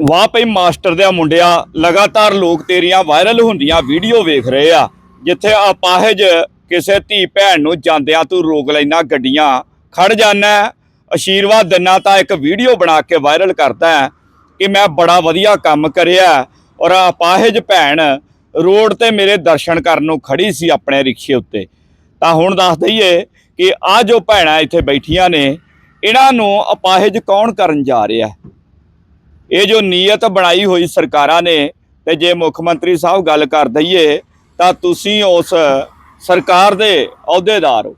ਵਾਹ ਭਈ ਮਾਸਟਰ ਦੇ ਮੁੰਡਿਆ, ਲਗਾਤਾਰ ਲੋਕ ਤੇਰੀਆਂ ਵਾਇਰਲ ਹੁੰਦੀਆਂ ਵੀਡੀਓ ਵੇਖ ਰਹੇ ਆ। ਜਿੱਥੇ ਅਪਾਹਜ ਕਿਸੇ ਧੀ ਭੈਣ ਨੂੰ ਜਾਂਦਿਆਂ ਤੂੰ ਰੋਕ ਲੈਣਾ ਗੱਡੀਆਂ ਖੜ ਜਾਣਾ ਅਸ਼ੀਰਵਾਦ ਦਿਨਾ ਤਾਂ ਇੱਕ ਵੀਡੀਓ ਬਣਾ ਕੇ ਵਾਇਰਲ ਕਰਦਾ ਕਿ ਮੈਂ ਬੜਾ ਵਧੀਆ ਕੰਮ ਕਰਿਆ ਔਰ ਅਪਾਹਜ ਭੈਣ ਰੋਡ ਤੇ ਮੇਰੇ ਦਰਸ਼ਨ ਕਰਨ ਨੂੰ ਖੜੀ ਸੀ ਆਪਣੇ ਰਿਕਸ਼ੇ ਉੱਤੇ। ਤਾਂ ਹੁਣ ਦੱਸ ਦਈਏ ਕਿ ਆ ਜੋ ਭੈਣਾਂ ਇੱਥੇ ਬੈਠੀਆਂ ਨੇ, ਇਹਨਾਂ ਨੂੰ ਅਪਾਹਜ ਕੌਣ ਕਰਨ ਜਾ ਰਿਹਾ ਇਹ ਜੋ ਨੀਅਤ ਬਣਾਈ ਹੋਈ ਸਰਕਾਰਾਂ ਨੇ ਤੇ ਜੇ ਮੁੱਖ ਮੰਤਰੀ ਸਾਹਿਬ ਗੱਲ ਕਰ ਦਈਏ, ਤਾਂ ਤੁਸੀਂ ਉਸ ਸਰਕਾਰ ਦੇ ਅਹੁਦੇਦਾਰ ਹੋ।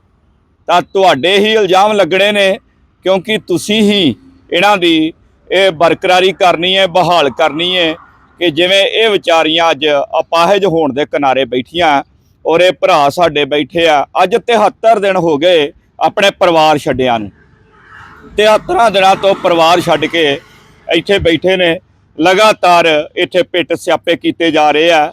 ਤਾਂ ਤੁਹਾਡੇ ਹੀ ਇਲਜ਼ਾਮ ਲੱਗਣੇ ਨੇ, ਕਿਉਂਕਿ ਤੁਸੀਂ ਹੀ ਇਹਨਾਂ ਦੀ ਇਹ ਬਰਕਰਾਰੀ ਕਰਨੀ ਹੈ, ਬਹਾਲ ਕਰਨੀ ਹੈ ਕਿ ਜਿਵੇਂ ਇਹ ਵਿਚਾਰੀਆਂ ਅੱਜ ਅਪਾਹਜ ਹੋਣ ਦੇ ਕਿਨਾਰੇ ਬੈਠੀਆਂ ਔਰ ਇਹ ਭਰਾ ਸਾਡੇ ਬੈਠੇ ਆ, ਅੱਜ 73 ਦਿਨ ਹੋ ਗਏ ਆਪਣੇ ਪਰਿਵਾਰ ਛੱਡਿਆਂ ਨੂੰ। 73 ਦਿਨਾਂ ਤੋਂ ਪਰਿਵਾਰ ਛੱਡ ਕੇ ਇੱਥੇ ਬੈਠੇ ਨੇ, ਲਗਾਤਾਰ ਇੱਥੇ ਪਿੱਟ ਸਿਆਪੇ ਕੀਤੇ ਜਾ ਰਹੇ ਆ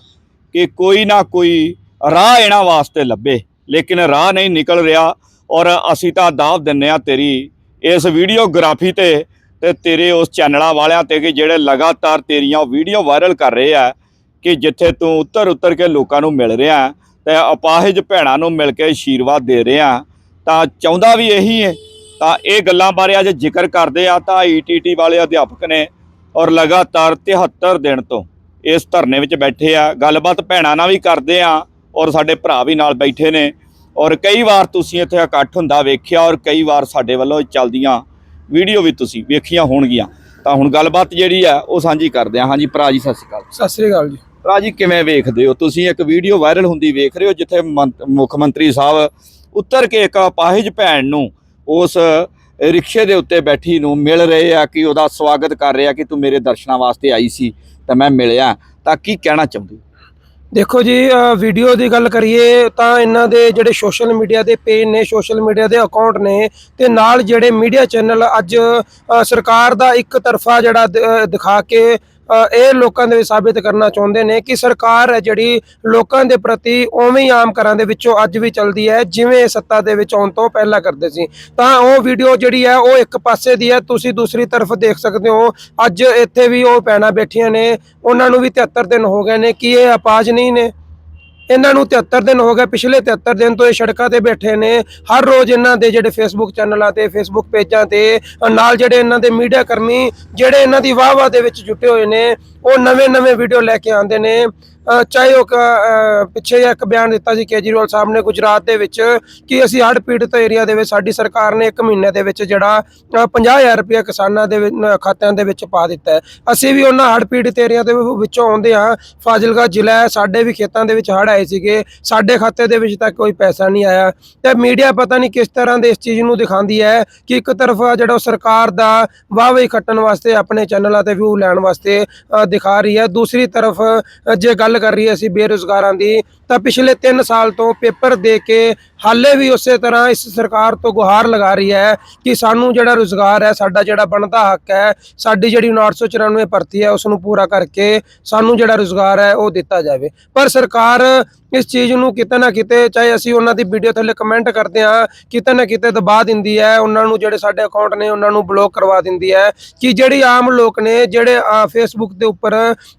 ਕਿ ਕੋਈ ਨਾ ਕੋਈ ਰਾਹ ਇਹਨਾਂ ਵਾਸਤੇ ਲੱਭੇ, ਲੇਕਿਨ ਰਾਹ ਨਹੀਂ ਨਿਕਲ ਰਿਹਾ ਔਰ ਅਸੀਂ ਤਾਂ ਦਾਅਵ ਦਿੰਨੇ ਆ ਤੇਰੀ ਇਸ ਵੀਡੀਓਗ੍ਰਾਫੀ ਤੇ ਤੇ ਤੇਰੇ ਉਸ ਚੈਨਲਾਂ ਵਾਲਿਆਂ ਤੇ ਕਿ ਜਿਹੜੇ ਲਗਾਤਾਰ ਤੇਰੀਆਂ ਵੀਡੀਓ ਵਾਇਰਲ ਕਰ ਰਹੇ ਆ ਕਿ ਜਿੱਥੇ ਤੂੰ ਉੱਤਰ ਉੱਤਰ ਕੇ ਲੋਕਾਂ ਨੂੰ ਮਿਲ ਰਿਹਾ ਤੇ ਅਪਾਹਜ ਭੈਣਾਂ ਨੂੰ ਮਿਲ ਕੇ ਆਸ਼ੀਰਵਾਦ ਦੇ ਰਿਹਾ ਤਾਂ ਚਾਹੁੰਦਾ ਵੀ ਇਹੀ ਹੈ ਤਾਂ ਇਹ ਗੱਲਾਂ ਬਾਰੇ ਅੱਜ ਜ਼ਿਕਰ ਕਰਦੇ ਆ ਤਾਂ ਈਟੀਟੀ ਵਾਲੇ ਅਧਿਆਪਕ ਨੇ ਔਰ ਲਗਾਤਾਰ 73 ਦਿਨ ਤੋਂ ਇਸ ਧਰਨੇ ਵਿੱਚ ਬੈਠੇ ਆ। ਗੱਲਬਾਤ ਭੈਣਾਂ ਨਾਲ ਵੀ ਕਰਦੇ ਆ ਔਰ ਸਾਡੇ ਭਰਾ ਵੀ ਨਾਲ ਬੈਠੇ ਨੇ। ਔਰ ਕਈ ਵਾਰ ਤੁਸੀਂ ਇੱਥੇ ਇਕੱਠ ਹੁੰਦਾ ਵੇਖਿਆ ਔਰ ਕਈ ਵਾਰ ਸਾਡੇ ਵੱਲੋਂ ਚੱਲਦੀਆਂ ਵੀਡੀਓ ਵੀ ਤੁਸੀਂ ਵੇਖੀਆਂ ਹੋਣਗੀਆਂ। ਤਾਂ ਹੁਣ ਗੱਲਬਾਤ ਜਿਹੜੀ ਆ ਉਹ ਸਾਂਝੀ ਕਰਦੇ ਆ। ਹਾਂਜੀ ਭਰਾ ਜੀ ਸਤਿ ਸ਼੍ਰੀ ਅਕਾਲ। ਸਤਿ ਸ੍ਰੀ ਅਕਾਲ ਜੀ। ਭਰਾ ਜੀ ਕਿਵੇਂ ਵੇਖਦੇ ਹੋ? ਤੁਸੀਂ ਇੱਕ ਵੀਡੀਓ ਵਾਇਰਲ ਹੁੰਦੀ ਵੇਖ ਰਹੇ ਹੋ ਜਿੱਥੇ ਮੁੱਖ ਮੰਤਰੀ ਸਾਹਿਬ ਉੱਤਰ ਕੇ ਇੱਕ ਅਪਾਹਿਜ ਭੈਣ ਨੂੰ ਉਸ ਰਿਕਸ਼ੇ ਦੇ ਉੱਤੇ ਬੈਠੀ ਨੂੰ ਮਿਲ ਰਹੇ ਆ, ਕਿ ਉਹਦਾ ਸਵਾਗਤ ਕਰ ਰਹੇ ਆ ਕਿ ਤੂੰ ਮੇਰੇ ਦਰਸ਼ਨਾਂ ਵਾਸਤੇ ਆਈ ਸੀ, ਤਾਂ ਮੈਂ ਮਿਲਿਆ। ਤਾਂ ਕੀ ਕਹਿਣਾ ਚਾਹੁੰਦੀ ਦੇਖੋ ਜੀ ਵੀਡੀਓ ਦੀ ਗੱਲ ਕਰੀਏ, ਤਾਂ ਇਹਨਾਂ ਦੇ ਜਿਹੜੇ ਸੋਸ਼ਲ ਮੀਡੀਆ ਦੇ ਪੇਜ ਨੇ ਸੋਸ਼ਲ ਮੀਡੀਆ ਦੇ ਅਕਾਊਂਟ ਨੇ, ਤੇ ਨਾਲ ਜਿਹੜੇ ਮੀਡੀਆ ਚੈਨਲ ਅੱਜ ਸਰਕਾਰ ਦਾ ਇੱਕ ਤਰਫਾ ਜਿਹੜਾ ਦਿਖਾ ਕੇ ਇਹ ਲੋਕਾਂ ਦੇ ਵਿੱਚ ਸਾਬਿਤ ਕਰਨਾ ਚਾਹੁੰਦੇ ਨੇ ਕਿ ਸਰਕਾਰ ਹੈ ਜਿਹੜੀ ਲੋਕਾਂ ਦੇ ਪ੍ਰਤੀ ਉਵੇਂ ਹੀ ਆਮ ਘਰਾਂ ਦੇ ਵਿੱਚੋਂ ਅੱਜ ਵੀ ਚੱਲਦੀ ਹੈ, ਜਿਵੇਂ ਸੱਤਾ ਦੇ ਵਿੱਚ ਆਉਣ ਤੋਂ ਪਹਿਲਾਂ ਕਰਦੇ ਸੀ। ਤਾਂ ਉਹ ਵੀਡੀਓ ਜਿਹੜੀ ਹੈ, ਉਹ ਇੱਕ ਪਾਸੇ ਦੀ ਹੈ, ਤੁਸੀਂ ਦੂਸਰੀ ਤਰਫ ਦੇਖ ਸਕਦੇ ਹੋ। ਅੱਜ ਇੱਥੇ ਵੀ ਉਹ ਪੈਣਾ ਬੈਠੀਆਂ ਨੇ, ਉਹਨਾਂ ਨੂੰ ਵੀ 73 ਦਿਨ ਹੋ ਗਏ ਨੇ ਕਿ ਇਹ ਆਪਾਜ ਨਹੀਂ ਨੇ। ਇਹਨਾਂ ਨੂੰ 73 ਦਿਨ ਹੋ ਗਏ, ਪਿਛਲੇ 73 ਦਿਨ ਤੋਂ ਇਹ ਸੜਕਾਂ ਤੇ ਬੈਠੇ ਨੇ। ਹਰ ਰੋਜ਼ ਇਹਨਾਂ ਦੇ ਜਿਹੜੇ ਫੇਸਬੁੱਕ ਚੈਨਲਾਂ ਤੇ ਫੇਸਬੁੱਕ ਪੇਜਾਂ ਤੇ ਨਾਲ ਜਿਹੜੇ ਇਹਨਾਂ ਦੇ ਮੀਡੀਆ ਕਰਮੀ, ਜਿਹੜੇ ਇਹਨਾਂ ਦੀ ਵਾਹ-ਵਾਹ ਦੇ ਵਿੱਚ ਜੁਟੇ ਹੋਏ ਨੇ ਉਹ ਨਵੇਂ-ਨਵੇਂ ਵੀਡੀਓ ਲੈ ਕੇ ਆਉਂਦੇ ਨੇ। ਚਾਹੇ ਉਹ ਕ- ਪਿੱਛੇ ਜਿਹਾ ਇੱਕ ਬਿਆਨ ਦਿੱਤਾ ਸੀ ਕੇਜਰੀਵਾਲ ਸਾਹਿਬ ਨੇ ਗੁਜਰਾਤ ਦੇ ਵਿੱਚ ਕਿ ਅਸੀਂ ਹੜ੍ਹ ਪੀੜਤ ਏਰੀਆ ਦੇ ਵਿੱਚ ਸਾਡੀ ਸਰਕਾਰ ਨੇ 1 ਮਹੀਨੇ ਦੇ ਵਿੱਚ ਜਿਹੜਾ ਅ, 50000 ਰੁਪਏ ਕਿਸਾਨਾਂ ਦੇ ਖਾਤਿਆਂ ਦੇ ਵਿੱਚ ਪਾ ਦਿੱਤਾ ਅਸੀਂ ਵੀ ਉਹਨਾਂ ਹੜ੍ਹ ਪੀੜਤ ਏਰੀਆ ਦੇ ਵਿੱਚੋਂ ਆਉਂਦੇ ਹਾਂ। ਫਾਜ਼ਿਲਕਾ ਜ਼ਿਲ੍ਹਾ ਹੈ ਸਾਡੇ ਵੀ ਖੇਤਾਂ ਦੇ ਵਿੱਚ ਹੜ੍ਹ ਆਏ ਸੀਗੇ। ਸਾਡੇ ਖਾਤੇ ਦੇ ਵਿੱਚ ਤਾਂ ਕੋਈ ਪੈਸਾ ਨਹੀਂ ਆਇਆ। ਤੇ ਮੀਡੀਆ ਪਤਾ ਨਹੀਂ ਕਿਸ ਤਰ੍ਹਾਂ ਦੇ ਇਸ ਚੀਜ਼ ਨੂੰ ਦਿਖਾਉਂਦੀ ਹੈ ਕਿ ਇੱਕ ਤਰਫ ਜਿਹੜਾ ਉਹ ਸਰਕਾਰ ਦਾ ਵਾਹਵੇ ਖੱਟਣ ਵਾਸਤੇ ਆਪਣੇ ਚੈਨਲਾਂ ਤੇ ਵਿਊ ਲੈਣ ਵਾਸਤੇ ਦਿਖਾ ਰਹੀ ਹੈ। ਦੂਸਰੀ ਤਰਫ ਜੇ ਗੱਲ ਕਰ ਰਹੀ ਹੈ ਅਸੀਂ ਬੇਰੁਜ਼ਗਾਰਾਂ ਦੀ ਤਾਂ ਪਿਛਲੇ 3 ਸਾਲ ਤੋਂ ਪੇਪਰ ਦੇ ਕੇ ਹਾਲੇ ਵੀ ਉਸੇ ਤਰ੍ਹਾਂ ਇਸ ਸਰਕਾਰ ਤੋਂ ਗੁਹਾਰ ਲਗਾ ਰਹੀ ਹੈ ਕਿ ਸਾਨੂੰ ਜਿਹੜਾ ਰੁਜ਼ਗਾਰ ਹੈ, ਸਾਡਾ ਜਿਹੜਾ ਬਣਦਾ ਹੱਕ ਹੈ, ਸਾਡੀ ਜਿਹੜੀ 994 ਭਰਤੀ ਹੈ ਉਸ ਨੂੰ ਪੂਰਾ ਕਰਕੇ ਸਾਨੂੰ ਜਿਹੜਾ ਰੁਜ਼ਗਾਰ ਹੈ, ਉਹ ਦਿੱਤਾ ਜਾਵੇ। ਪਰ ਸਰਕਾਰ ਇਸ ਚੀਜ਼ ਨੂੰ ਕਿਤੇ ਨਾ ਕਿਤੇ, ਚਾਹੇ ਅਸੀਂ ਉਹਨਾਂ ਦੀ ਵੀਡੀਓ ਥੱਲੇ ਕਮੈਂਟ ਕਰਦੇ ਹਾਂ, ਕਿਤੇ ਨਾ ਕਿਤੇ ਦਬਾ ਦਿੰਦੀ ਹੈ, ਉਹਨਾਂ ਨੂੰ ਜਿਹੜੇ ਸਾਡੇ ਅਕਾਊਂਟ ਨੇ, ਉਹਨਾਂ ਨੂੰ ਬਲੌਕ ਕਰਵਾ ਦਿੰਦੀ ਹੈ ਕਿ ਜਿਹੜੀ ਆਮ ਲੋਕ ਨੇ, ਜਿਹੜੇ ਫੇਸਬੁੱਕ ਦੇ ਉੱਪਰ,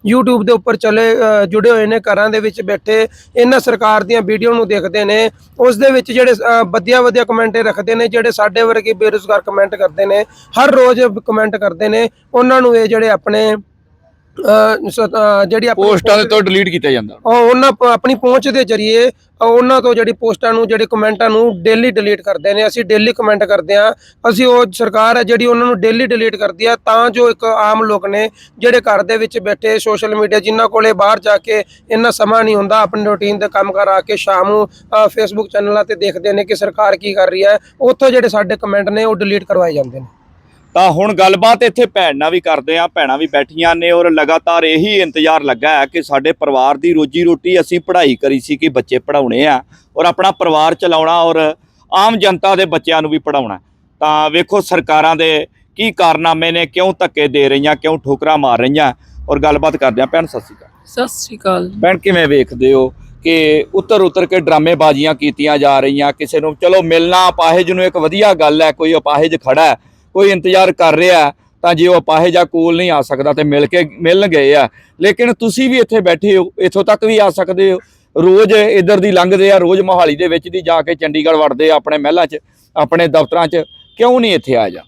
YouTube ਦੇ ਉੱਪਰ ਚਲੇ ਜੁੜੇ ਹੋਏ ਨੇ, ਘਰਾਂ ਦੇ ਵਿੱਚ ਬੈਠੇ ਇਹਨਾਂ ਸਰਕਾਰ ਦੀਆਂ ਵੀਡੀਓ ਨੂੰ ਦੇਖਦੇ ਨੇ, ਉਸ ਦੇ ਵਿੱਚ ਜਿਹੜੇ ਵਧੀਆ ਵਧੀਆ ਕਮੈਂਟ ਰੱਖਦੇ ਨੇ, ਜਿਹੜੇ ਸਾਡੇ ਵਰਗੇ ਬੇਰੁਜ਼ਗਾਰ ਕਮੈਂਟ ਕਰਦੇ ਨੇ, ਹਰ ਰੋਜ਼ ਕਮੈਂਟ ਕਰਦੇ ਨੇ, ਉਹਨਾਂ ਨੂੰ ਇਹ ਜਿਹੜੇ ਆਪਣੇ ਸ- ਜਿਹੜੀ ਆਪਣੀ ਪੋਸਟਾਂ ਦੇ ਤੋਂ ਡਿਲੀਟ ਕੀਤਾ ਜਾਂਦਾ ਉਹ ਉਹਨਾਂ ਪ- ਆਪਣੀ ਪਹੁੰਚ ਦੇ ਜ਼ਰੀਏ ਉਹਨਾਂ ਤੋਂ ਜਿਹੜੀ ਪੋਸਟਾਂ ਨੂੰ ਜਿਹੜੇ ਕਮੈਂਟਾਂ ਨੂੰ ਡੇਲੀ ਡਿਲੀਟ ਕਰਦੇ ਨੇ। ਅਸੀਂ ਡੇਲੀ ਕਮੈਂਟ ਕਰਦੇ ਆ ਅਸੀਂ ਉਹ ਸਰਕਾਰ ਹੈ ਜਿਹੜੀ ਉਹਨਾਂ ਨੂੰ ਡੇਲੀ ਡਿਲੀਟ ਕਰਦੀ ਆ ਤਾਂ ਜੋ ਇੱਕ ਆਮ ਲੋਕ ਨੇ ਜਿਹੜੇ ਘਰ ਦੇ ਵਿੱਚ ਬੈਠੇ ਸੋਸ਼ਲ ਮੀਡੀਆ ਜਿਨ੍ਹਾਂ ਕੋਲੇ ਬਾਹਰ ਜਾ ਕੇ ਇੰਨਾ ਸਮਾਂ ਨਹੀਂ ਹੁੰਦਾ ਆਪਣੀ ਰੁਟੀਨ ਦੇ ਕੰਮ ਕਰ ਆ ਕੇ ਸ਼ਾਮ ਨੂੰ ਫੇਸਬੁੱਕ ਚੈਨਲਾਂ ਤੇ ਦੇਖਦੇ ਨੇ ਕਿ ਸਰਕਾਰ ਕੀ ਕਰ ਰਹੀ ਹੈ। ਉੱਥੋਂ ਜਿਹੜੇ ਸਾਡੇ ਕਮੈਂਟ ਨੇ ਉਹ ਡਿਲੀਟ ਕਰਵਾਏ ਜਾਂਦੇ ਨੇ। ਤਾਂ ਹੁਣ ਗੱਲਬਾਤ ਇੱਥੇ ਭੈਣ ਨਾਲ ਵੀ ਕਰਦੇ ਆ ਭੈਣਾਂ ਵੀ ਬੈਠੀਆਂ ਨੇ ਔਰ ਲਗਾਤਾਰ ਇਹੀ ਇੰਤਜ਼ਾਰ ਲੱਗਾ ਹੈ ਕਿ ਸਾਡੇ ਪਰਿਵਾਰ ਦੀ ਰੋਜੀ ਰੋਟੀ ਅਸੀਂ ਪੜ੍ਹਾਈ ਕਰੀ ਸੀ ਕਿ ਬੱਚੇ ਪੜਾਉਣੇ ਆ ਔਰ ਆਪਣਾ ਪਰਿਵਾਰ ਚਲਾਉਣਾ ਔਰ ਆਮ ਜਨਤਾ ਦੇ ਬੱਚਿਆਂ ਨੂੰ ਵੀ ਪੜਾਉਣਾ ਤਾਂ ਵੇਖੋ ਸਰਕਾਰਾਂ ਦੇ ਕੀ ਕਾਰਨਾਮੇ ਨੇ ਕਿਉਂ ਧੱਕੇ ਦੇ ਰਹੀਆਂ ਕਿਉਂ ਠੋਕਰਾਂ ਮਾਰ ਰਹੀਆਂ ਔਰ ਗੱਲਬਾਤ ਕਰਦੇ ਆ ਭੈਣ ਸਤਿ ਸ਼੍ਰੀ ਅਕਾਲ। ਸਤਿ ਸ੍ਰੀ ਅਕਾਲ। ਭੈਣ ਕਿਵੇਂ ਵੇਖਦੇ ਹੋ ਕਿ ਉੱਤਰ ਉੱਤਰ ਕੇ ਡਰਾਮੇਬਾਜ਼ੀਆਂ ਕੀਤੀਆਂ ਜਾ ਰਹੀਆਂ ਕਿਸੇ ਨੂੰ ਚਲੋ ਮਿਲਣਾ ਅਪਾਹਿਜ ਨੂੰ ਇੱਕ ਵਧੀਆ ਗੱਲ ਹੈ ਕੋਈ ਅਪਾਹਿਜ ਖੜਾ ਹੈ ਕੋਈ ਇੰਤਜ਼ਾਰ ਕਰ ਰਿਹਾ, ਤਾਂ ਜੇ ਉਹ ਅਪਾਹਜ ਆ ਕੋਲ ਨਹੀਂ ਆ ਸਕਦਾ ਤੇ ਮਿਲ ਕੇ, ਮਿਲਣ ਗਏ ਆ। ਲੇਕਿਨ ਤੁਸੀਂ ਵੀ ਇੱਥੇ ਬੈਠੇ ਹੋ, ਇੱਥੋਂ ਤੱਕ ਵੀ ਆ ਸਕਦੇ ਹੋ। ਰੋਜ਼ ਇੱਧਰ ਦੀ ਲੰਘਦੇ ਆ, ਰੋਜ਼ ਮੋਹਾਲੀ ਦੇ ਵਿੱਚ ਦੀ ਜਾ ਕੇ ਚੰਡੀਗੜ੍ਹ ਵੜਦੇ ਆ ਆਪਣੇ ਮਹਿਲਾਂ 'ਚ, ਆਪਣੇ ਦਫ਼ਤਰਾਂ 'ਚ, ਕਿਉਂ ਨਹੀਂ ਇੱਥੇ ਆ ਜਾ?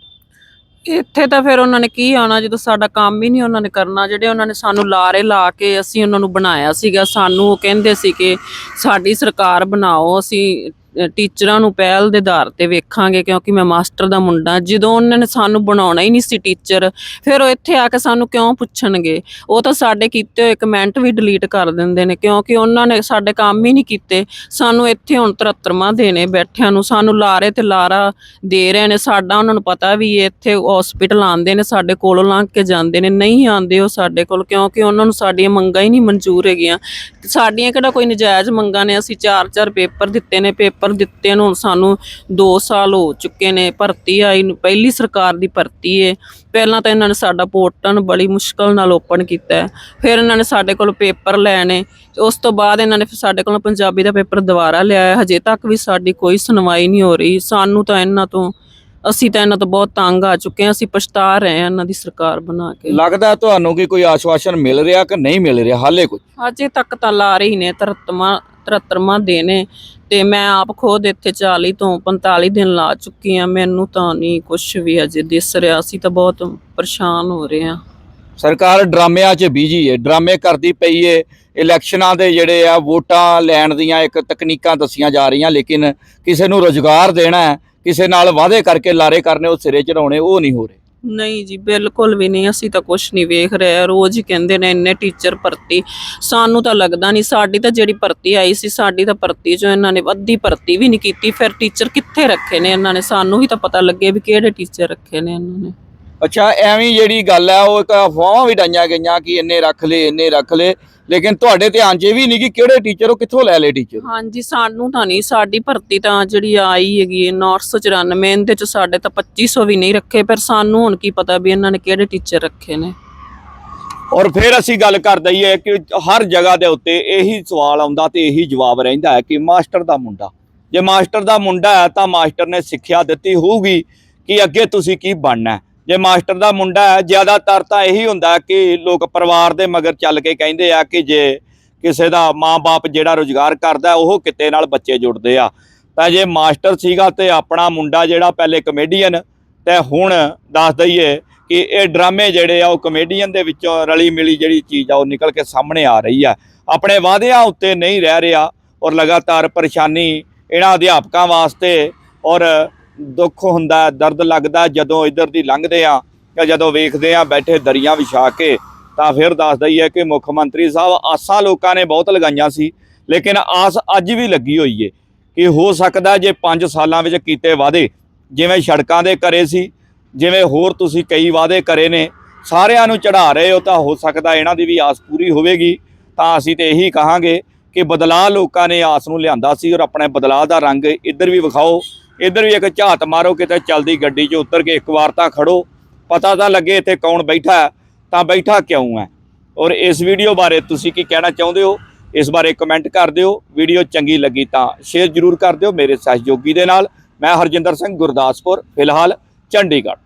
ਇੱਥੇ ਤਾਂ ਫਿਰ ਉਹਨਾਂ ਨੇ ਕੀ ਆਉਣਾ, ਜਦੋਂ ਸਾਡਾ ਕੰਮ ਹੀ ਨਹੀਂ ਉਹਨਾਂ ਨੇ ਕਰਨਾ। ਜਿਹੜੇ ਉਹਨਾਂ ਨੇ ਸਾਨੂੰ ਲਾਰੇ ਲਾ ਕੇ ਅਸੀਂ ਉਹਨਾਂ ਨੂੰ ਬਣਾਇਆ ਸੀਗਾ, ਸਾਨੂੰ ਉਹ ਕਹਿੰਦੇ ਸੀ ਕਿ ਸਾਡੀ ਸਰਕਾਰ ਬਣਾਓ, ਅਸੀਂ ਟੀਚਰਾਂ ਨੂੰ ਪਹਿਲ ਦੇ ਆਧਾਰ ਤੇ ਵੇਖਾਂਗੇ, ਕਿਉਂਕਿ ਮੈਂ ਮਾਸਟਰ ਦਾ ਮੁੰਡਾ, ਜਦੋਂ ਉਹਨਾਂ ਨੇ ਸਾਨੂੰ ਬਣਾਉਣਾ ਹੀ ਨਹੀਂ ਸੀ ਟੀਚਰ, ਫਿਰ ਉਹ ਇੱਥੇ ਆ ਕੇ ਸਾਨੂੰ ਕਿਉਂ ਪੁੱਛਣਗੇ? ਉਹ ਤਾਂ ਸਾਡੇ ਕੀਤੇ ਹੋਏ ਕਮੈਂਟ ਵੀ ਡਿਲੀਟ ਕਰ ਦਿੰਦੇ ਨੇ, ਕਿਉਂਕਿ ਉਹਨਾਂ ਨੇ ਸਾਡੇ ਕੰਮ ਹੀ ਨਹੀਂ ਕੀਤੇ। ਸਾਨੂੰ ਇੱਥੇ ਹੁਣ 73ਵਾਂ ਦੇਣੇ ਬੈਠਿਆਂ ਨੂੰ, ਸਾਨੂੰ ਲਾਰੇ ਤੇ ਲਾਰਾ ਦੇ ਰਹੇ ਨੇ, ਸਾਡਾ ਉਹਨਾਂ ਨੂੰ ਪਤਾ ਵੀ ਇਹ ਇੱਥੇ ਹਸਪੀਟਲ ਆਉਂਦੇ ਨੇ, ਸਾਡੇ ਕੋਲੋਂ ਲੰਘ ਕੇ ਜਾਂਦੇ ਨੇ, ਨਹੀਂ ਆਉਂਦੇ ਉਹ ਸਾਡੇ ਕੋਲ, ਕਿਉਂਕਿ ਉਹਨਾਂ ਨੂੰ ਸਾਡੀਆਂ ਮੰਗਾਂ ਹੀ ਨਹੀਂ ਮਨਜ਼ੂਰ ਹੈਗੀਆਂ। ਸਾਡੀਆਂ ਕਿਹੜਾ ਕੋਈ ਨਜਾਇਜ਼ ਮੰਗਾਂ ਨੇ, ਅਸੀਂ ਚਾਰ ਚਾਰ ਪੇਪਰ ਦਿੱਤੇ ਨੇ, ਪੇਪਰ ਦਿੱਤੇ ਨੂੰ ਸਾਨੂੰ 2 ਸਾਲ ਹੋ ਚੁੱਕੇ ਨੇ, ਭਰਤੀ ਆਈ ਨੂੰ, ਪਹਿਲੀ ਸਰਕਾਰ ਦੀ ਭਰਤੀ ਏ। ਪਹਿਲਾਂ ਤਾਂ ਇਹਨਾਂ ਨੇ ਸਾਡਾ ਪੋਰਟਲ ਬੜੀ ਮੁਸ਼ਕਲ ਨਾਲ ਓਪਨ ਕੀਤਾ ਫਿਰ ਇਹਨਾਂ ਨੇ ਸਾਡੇ ਕੋਲ ਪੇਪਰ ਲੈਣੇ, ਉਸ ਤੋਂ ਬਾਅਦ ਇਹਨਾਂ ਨੇ ਸਾਡੇ ਕੋਲ ਪੰਜਾਬੀ ਦਾ ਪੇਪਰ ਦੁਬਾਰਾ ਲਿਆ ਹਜੇ ਤੱਕ ਵੀ ਸਾਡੀ ਕੋਈ ਸੁਣਵਾਈ ਨਹੀਂ ਹੋ ਰਹੀ। ਸਾਨੂੰ ਤਾਂ ਇਹਨਾਂ ਤੋਂ ਅਸੀਂ ਤਾਂ ਇਹਨਾਂ ਤੋਂ ਬਹੁਤ ਤੰਗ ਆ ਚੁੱਕੇ ਹਾਂ ਅਸੀਂ ਪਛਤਾ ਰਹੇ ਹਾਂ ਇਹਨਾਂ ਦੀ ਸਰਕਾਰ ਬਣਾ ਕੇ। ਲੱਗਦਾ ਤੁਹਾਨੂੰ ਕਿ ਕੋਈ ਆਸ਼ਵਾਸਨ ਮਿਲ ਰਿਹਾ ਕਿ ਨਹੀਂ ਮਿਲ ਰਿਹਾ ਹਾਲੇ ਕੁਝ ਅਜੇ ਤੱਕ ਤਾਂ ਲਾ ਰਹੀ ਨੇ 33ਵਾਂ 73ਵਾਂ ਦੇ ਨੇ ਤੇ ਮੈਂ ਆਪ ਖੁਦ ਇੱਥੇ 40 ਤੋਂ 45 ਦਿਨ ਲਾ ਚੁੱਕੀ ਹਾਂ ਮੈਨੂੰ ਤਾਂ ਨਹੀਂ ਕੁਝ ਵੀ ਅਜੇ ਦਿਸ ਰਿਹਾ ਅਸੀਂ ਤਾਂ ਬਹੁਤ ਪਰੇਸ਼ਾਨ ਹੋ ਰਹੇ ਹਾਂ। ਸਰਕਾਰ ਡਰਾਮਿਆਂ 'ਚ ਬਿਜ਼ੀ ਏ ਡਰਾਮੇ ਕਰਦੀ ਪਈ ਏ ਇਲੈਕਸ਼ਨਾਂ ਦੇ ਜਿਹੜੇ ਆ ਵੋਟਾਂ ਲੈਣ ਦੀਆਂ ਇੱਕ ਤਕਨੀਕਾਂ ਦੱਸੀਆਂ ਜਾ ਰਹੀਆਂ ਲੇਕਿਨ ਕਿਸੇ ਨੂੰ ਰੋਜ਼ਗਾਰ ਦੇਣਾ ਹੈ ਕਿਸੇ ਨਾਲ ਵਾਅਦੇ ਕਰਕੇ ਲਾਰੇ ਕਰਨੇ, ਉਹ ਸਿਰੇ ਚੜਾਉਣੇ ਉਹ ਨਹੀਂ ਹੋ ਰਹੇ। ਨਹੀਂ ਜੀ, ਬਿਲਕੁਲ ਵੀ ਨਹੀਂ, ਅਸੀਂ ਤਾਂ ਕੁਝ ਨਹੀਂ ਵੇਖ ਰਹੇ। ਰੋਜ਼ ਹੀ ਕਹਿੰਦੇ ਨੇ, ਇੰਨੇ ਟੀਚਰ ਭਰਤੀ। ਸਾਨੂੰ ਤਾਂ ਲੱਗਦਾ ਨਹੀਂ, ਸਾਡੀ ਤਾਂ ਜਿਹੜੀ ਭਰਤੀ ਆਈ ਸੀ, ਸਾਡੀ ਤਾਂ ਭਰਤੀ ਜੋ ਇਹਨਾਂ ਨੇ ਅੱਧੀ ਭਰਤੀ ਵੀ ਨਹੀਂ ਕੀਤੀ। ਫਿਰ ਟੀਚਰ ਕਿੱਥੇ ਰੱਖੇ ਨੇ ਇਹਨਾਂ ਨੇ? ਸਾਨੂੰ ਵੀ ਤਾਂ ਪਤਾ ਲੱਗੇ ਵੀ ਕਿਹੜੇ ਟੀਚਰ ਰੱਖੇ ਨੇ ਇਹਨਾਂ ਨੇ। ਅੱਛਾ ਐਵੇਂ ਜਿਹੜੀ ਗੱਲ ਹੈ ਉਹ ਇੱਕ ਅਫਵਾਹਾਂ ਵੀ ਡਾਈਆਂ ਗਈਆਂ ਕਿ ਇੰਨੇ ਰੱਖ ਲਏ ਇੰਨੇ ਰੱਖ ਲਏ। ਲੇਕਿਨ ਤੁਹਾਡੇ ਧਿਆਨ 'ਚ ਇਹ ਵੀ ਨਹੀਂ ਕਿ ਕਿਹੜੇ ਟੀਚਰ ਉਹ ਕਿੱਥੋਂ ਲੈ ਲਏ ਟੀਚਰ ਹਾਂਜੀ ਸਾਨੂੰ ਤਾਂ ਨਹੀਂ ਸਾਡੀ ਭਰਤੀ ਤਾਂ ਜਿਹੜੀ ਆਈ ਹੈਗੀ ਹੈ 994 ਇਹਦੇ ਚ ਸਾਡੇ ਤਾਂ 2500 ਵੀ ਨਹੀਂ ਰੱਖੇ ਪਰ ਸਾਨੂੰ ਹੁਣ ਕੀ ਪਤਾ ਵੀ ਇਹਨਾਂ ਨੇ ਕਿਹੜੇ ਟੀਚਰ ਰੱਖੇ ਨੇ। ਔਰ ਫਿਰ ਅਸੀਂ ਗੱਲ ਕਰ ਦਈਏ ਕਿ ਹਰ ਜਗ੍ਹਾ ਦੇ ਉੱਤੇ ਇਹੀ ਸਵਾਲ ਆਉਂਦਾ ਤੇ ਇਹੀ ਜਵਾਬ ਰਹਿੰਦਾ ਹੈ ਕਿ ਮਾਸਟਰ ਦਾ ਮੁੰਡਾ। ਜੇ ਮਾਸਟਰ ਦਾ ਮੁੰਡਾ ਹੈ ਤਾਂ ਮਾਸਟਰ ਨੇ ਸਿੱਖਿਆ ਦਿੱਤੀ ਹੋਊਗੀ ਕਿ ਅੱਗੇ ਤੁਸੀਂ ਕੀ ਬਣਨਾ ਹੈ। ਜੇ ਮਾਸਟਰ ਦਾ ਮੁੰਡਾ ਹੈ, ਜ਼ਿਆਦਾਤਰ ਤਾਂ ਇਹੀ ਹੁੰਦਾ ਕਿ ਲੋਕ ਪਰਿਵਾਰ ਦੇ ਮਗਰ ਚੱਲ ਕੇ ਕਹਿੰਦੇ ਆ ਕਿ ਜੇ ਕਿਸੇ ਦਾ ਮਾਂ-ਬਾਪ ਜਿਹੜਾ ਰੋਜ਼ਗਾਰ ਕਰਦਾ, ਉਹ ਕਿਤੇ ਨਾਲ ਬੱਚੇ ਜੁੜਦੇ ਆ। ਤਾਂ ਜੇ ਮਾਸਟਰ ਸੀਗਾ ਤੇ ਆਪਣਾ ਮੁੰਡਾ ਜਿਹੜਾ ਪਹਿਲੇ ਕਮੇਡੀਅਨ ਤੇ ਹੁਣ ਦੱਸ ਦਈਏ ਕਿ ਇਹ ਡਰਾਮੇ ਜਿਹੜੇ ਆ, ਉਹ ਕਮੇਡੀਅਨ ਦੇ ਵਿੱਚੋਂ ਰਲੀ ਮਿਲੀ ਜਿਹੜੀ ਚੀਜ਼ ਆ, ਉਹ ਨਿਕਲ ਕੇ ਸਾਹਮਣੇ ਆ ਰਹੀ ਆ। ਆਪਣੇ ਵਾਅਦਿਆਂ ਉੱਤੇ ਨਹੀਂ ਰਹਿ ਰਿਹਾ ਔਰ ਲਗਾਤਾਰ ਪਰੇਸ਼ਾਨੀ ਇਹਨਾਂ ਅਧਿਆਪਕਾਂ ਵਾਸਤੇ ਔਰ ਦੁੱਖ ਹੁੰਦਾ, ਦਰਦ ਲੱਗਦਾ, ਜਦੋਂ ਇੱਧਰ ਦੀ ਲੰਘਦੇ ਆ ਜਾਂ ਜਦੋਂ ਵੇਖਦੇ ਆ ਬੈਠੇ ਦਰੀਆਂ ਵਿਛਾ ਕੇ, ਤਾਂ ਫਿਰ ਦੱਸ ਦਈਏ ਕਿ ਮੁੱਖ ਮੰਤਰੀ ਸਾਹਿਬ ਆਸਾਂ ਲੋਕਾਂ ਨੇ ਬਹੁਤ ਲਗਾਈਆਂ ਸੀ, ਲੇਕਿਨ ਆਸ ਅੱਜ ਵੀ ਲੱਗੀ ਹੋਈ ਏ ਕਿ ਹੋ ਸਕਦਾ ਜੇ 5 ਸਾਲਾਂ ਵਿੱਚ ਕੀਤੇ ਵਾਅਦੇ, ਜਿਵੇਂ ਸੜਕਾਂ ਦੇ ਕਰੇ ਸੀ, ਜਿਵੇਂ ਹੋਰ ਤੁਸੀਂ ਕਈ ਵਾਅਦੇ ਕਰੇ ਨੇ, ਸਾਰਿਆਂ ਨੂੰ ਚੜਾ ਰਹੇ ਹੋ, ਤਾਂ ਹੋ ਸਕਦਾ ਇਹਨਾਂ ਦੀ ਵੀ ਆਸ ਪੂਰੀ ਹੋਵੇਗੀ। ਤਾਂ ਅਸੀਂ ਤੇ ਇਹੀ ਕਹਾਂਗੇ ਕਿ ਬਦਲਾਅ ਲੋਕਾਂ ਨੇ ਆਸ ਨੂੰ ਲਿਆਂਦਾ ਸੀ ਔਰ ਆਪਣੇ ਬਦਲਾਅ ਦਾ ਰੰਗ ਇੱਧਰ ਵੀ ਵਿਖਾਓ ਇੱਧਰ ਵੀ ਇੱਕ ਝਾਤ ਮਾਰੋ ਕਿਤੇ ਚੱਲਦੀ ਗੱਡੀ 'ਚ ਉਤਰ ਕੇ ਇੱਕ ਵਾਰ ਤਾਂ ਖੜੋ। ਪਤਾ ਤਾਂ ਲੱਗੇ ਇੱਥੇ ਕੌਣ ਬੈਠਾ ਹੈ, ਤਾਂ ਬੈਠਾ ਕਿਉਂ ਹੈ? ਔਰ ਇਸ ਵੀਡੀਓ ਬਾਰੇ ਤੁਸੀਂ ਕੀ ਕਹਿਣਾ ਚਾਹੁੰਦੇ ਹੋ? ਇਸ ਬਾਰੇ ਕਮੈਂਟ ਕਰ ਦਿਓ। ਵੀਡੀਓ ਚੰਗੀ ਲੱਗੀ ਤਾਂ ਸ਼ੇਅਰ ਜ਼ਰੂਰ ਕਰ ਦਿਓ ਮੇਰੇ ਸਹਿਯੋਗੀ ਦੇ ਨਾਲ। ਮੈਂ ਹਰਜਿੰਦਰ ਸਿੰਘ, ਗੁਰਦਾਸਪੁਰ, ਫਿਲਹਾਲ ਚੰਡੀਗੜ੍ਹ।